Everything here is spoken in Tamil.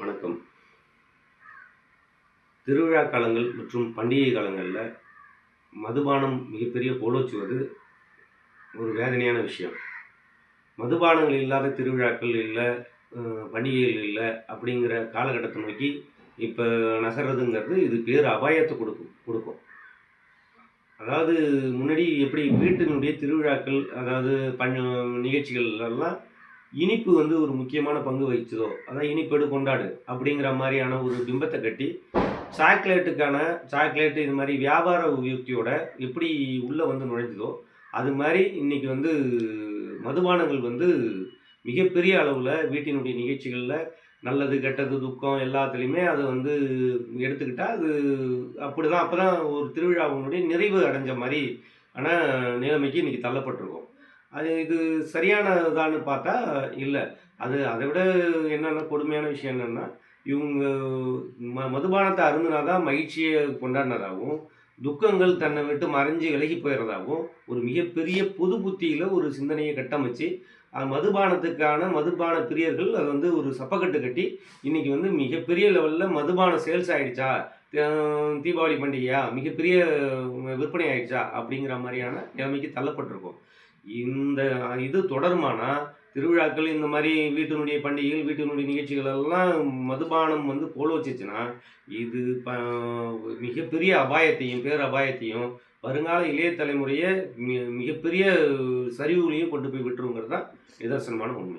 வணக்கம். திருவிழா காலங்கள் மற்றும் பண்டிகை காலங்களில் மதுபானம் மிகப்பெரிய கோலோச்சுவது ஒரு வேதனையான விஷயம். மதுபானங்கள் இல்லாத திருவிழாக்கள் இல்லை பண்டிகைகள் இல்லை அப்படிங்கிற காலகட்டத்தை நோக்கி இப்போ நகர்றதுங்கிறது இது பேர் அபாயத்தை கொடுக்கும் கொடுக்கும். அதாவது முன்னாடி எப்படி வீட்டினுடைய திருவிழாக்கள் அதாவது பண் நிகழ்ச்சிகள் எல்லாம் இனிப்பு வந்து ஒரு முக்கியமான பங்கு வகிச்சதோ அதான் இனிப்பெடு கொண்டாடு அப்படிங்கிற மாதிரியான ஒரு பிம்பத்தை கட்டி சாக்லேட்டுக்கான சாக்லேட்டு இது மாதிரி வியாபார யுக்தியோட எப்படி உள்ளே வந்து நுழைஞ்சதோ அது மாதிரி இன்றைக்கி வந்து மதுபானங்கள் வந்து மிகப்பெரிய அளவில் வீட்டினுடைய நிகழ்ச்சிகளில் நல்லது கெட்டது துக்கம் எல்லாத்துலேயுமே அதை வந்து எடுத்துக்கிட்டால் அது அப்படி தான் அப்போ தான் ஒரு திருவிழாவினுடைய நிறைவு அடைஞ்ச மாதிரி ஆனால் நிலைமைக்கு இன்றைக்கி தள்ளப்பட்டிருக்கோம். அது இது சரியானதான்னு பார்த்தா இல்லை. அது அதை விட என்னென்ன கொடுமையான விஷயம் என்னென்னா இவங்க ம மதுபானத்தை அருந்தினா தான் மகிழ்ச்சியை கொண்டாடினதாகவும் துக்கங்கள் தன்னை விட்டு மறைஞ்சு விலகி போயிடுறதாகவும் ஒரு மிகப்பெரிய பொது புத்தியில் ஒரு சிந்தனையை கட்டமைச்சு அது மதுபானத்துக்கான மதுபான பிரியர்கள் அது வந்து ஒரு சப்பக்கட்டு கட்டி இன்னைக்கு வந்து மிகப்பெரிய லெவலில் மதுபான சேல்ஸ் ஆகிடுச்சா தீபாவளி பண்டிகையா? மிகப்பெரிய விற்பனை ஆயிடுச்சா? அப்படிங்கிற மாதிரியான நிலைமைக்கு தள்ளப்பட்டிருக்கோம். இந்த இது தொடருமானா? திருவிழாக்கள் இந்த மாதிரி வீட்டினுடைய பண்டிகைகள் வீட்டினுடைய நிகழ்ச்சிகள் எல்லாம் மதுபானம் வந்து போல வச்சுச்சுன்னா இது ப மிகப்பெரிய அபாயத்தையும் பேர் அபாயத்தையும் வருங்கால இளைய தலைமுறையை மிக மிகப்பெரிய சரிவுகளையும் கொண்டு போய் விட்டுருங்கிறது தான் நிதர்சனமான உண்மை.